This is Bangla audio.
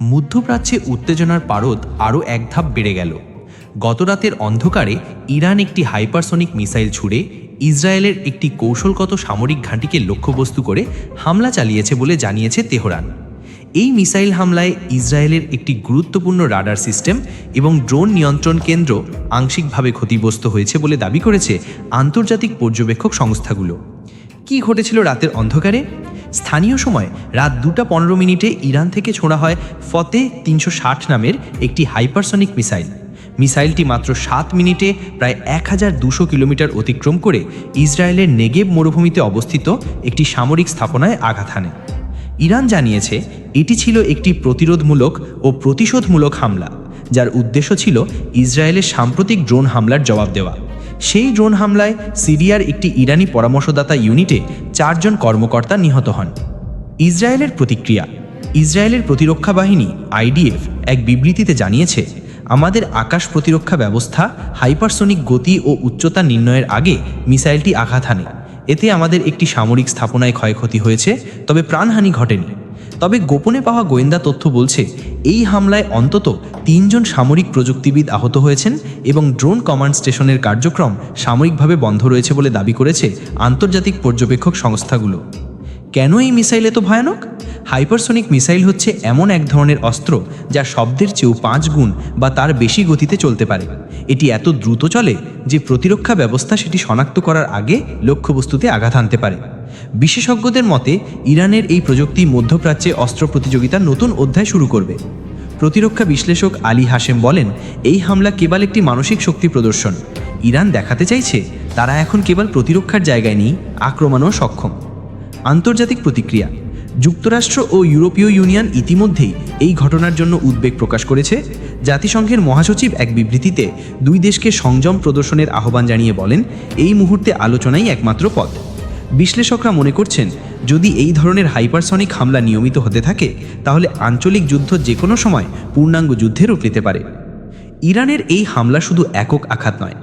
মধ্যপ্রাচ্যে উত্তেজনার পারদ আরও এক ধাপ বেড়ে গেল। গতরাতের অন্ধকারে ইরান একটি হাইপারসনিক মিসাইল ছুড়ে ইসরায়েলের একটি কৌশলগত সামরিক ঘাঁটিকে লক্ষ্যবস্তু করে হামলা চালিয়েছে বলে জানিয়েছে তেহরান। এই মিসাইল হামলায় ইসরায়েলের একটি গুরুত্বপূর্ণ রাডার সিস্টেম এবং ড্রোন নিয়ন্ত্রণ কেন্দ্র আংশিকভাবে ক্ষতিগ্রস্ত হয়েছে বলে দাবি করেছে আন্তর্জাতিক পর্যবেক্ষক সংস্থাগুলো। কি ঘটেছিল রাতের অন্ধকারে? স্থানীয় সময় রাত দুটা পনেরো মিনিটে ইরান থেকে ছোড়া হয় ফতে তিনশো ষাট নামের একটি হাইপারসনিক মিসাইল। মিসাইলটি মাত্র সাত মিনিটে প্রায় এক হাজার দুশো কিলোমিটার অতিক্রম করে ইসরায়েলের নেগেব মরুভূমিতে অবস্থিত একটি সামরিক স্থাপনায় আঘাত হানে। ইরান জানিয়েছে, এটি ছিল একটি প্রতিরোধমূলক ও প্রতিশোধমূলক হামলা। যার উদ্দেশ্য ছিল ইসরায়েলের সাম্প্রতিক ড্রোন হামলার জবাব দেওয়া। সেই ড্রোন হামলায় সিরিয়ার একটি ইরানি পরামর্শদাতা ইউনিটে চারজন কর্মকর্তা নিহত হন। ইসরায়েলের প্রতিক্রিয়া। ইসরায়েলের প্রতিরক্ষা বাহিনী, আইডিএফ, এক বিবৃতিতে জানিয়েছে, আমাদের আকাশ প্রতিরক্ষা ব্যবস্থা হাইপারসনিক গতি ও উচ্চতা নির্ণয়ের আগে মিসাইলটি আঘাত হানে। এতে আমাদের একটি সামরিক স্থাপনায় ক্ষয়ক্ষতি হয়েছে, তবে প্রাণহানি ঘটেনি। তবে গোপনে পাওয়া গোয়েন্দা তথ্য বলছে, এই হামলায় অন্তত তিনজন সামরিক প্রযুক্তিবিদ আহত হয়েছেন এবং ড্রোন কমান্ড স্টেশনের কার্যক্রম সাময়িকভাবে বন্ধ রয়েছে বলে দাবি করেছে আন্তর্জাতিক পর্যবেক্ষক সংস্থাগুলো। কেন এই মিসাইল এত ভয়ানক? হাইপারসনিক মিসাইল হচ্ছে এমন এক ধরনের অস্ত্র যা শব্দের চেয়েও পাঁচ গুণ বা তার বেশি গতিতে চলতে পারে। এটি এত দ্রুত চলে যে প্রতিরক্ষা ব্যবস্থা সেটি শনাক্ত করার আগে লক্ষ্যবস্তুতে আঘাত আনতে পারে। বিশেষজ্ঞদের মতে, ইরানের এই প্রযুক্তি মধ্যপ্রাচ্যে অস্ত্র প্রতিযোগিতার নতুন অধ্যায় শুরু করবে। প্রতিরক্ষা বিশ্লেষক আলী হাশেম বলেন, এই হামলা কেবল একটি মানসিক শক্তি প্রদর্শন। ইরান দেখাতে চাইছে, তারা এখন কেবল প্রতিরক্ষার জায়গায় নেই আক্রমণও সক্ষম। আন্তর্জাতিক প্রতিক্রিয়া যুক্তরাষ্ট্র ও ইউরোপীয় ইউনিয়ন ইতিমধ্যেই এই ঘটনার জন্য উদ্বেগ প্রকাশ করেছে। জাতিসংঘের মহাসচিব এক বিবৃতিতে দুই দেশকে সংযম প্রদর্শনের আহ্বান জানিয়ে বলেন, এই মুহূর্তে আলোচনাই একমাত্র পথ। বিশ্লেষকরা মনে করছেন, যদি এই ধরনের হাইপারসনিক হামলা নিয়মিত হতে থাকে, তাহলে আঞ্চলিক যুদ্ধ যে কোনো সময় পূর্ণাঙ্গ যুদ্ধে রূপ নিতে পারে। ইরানের এই হামলা শুধু একক আঘাত নয়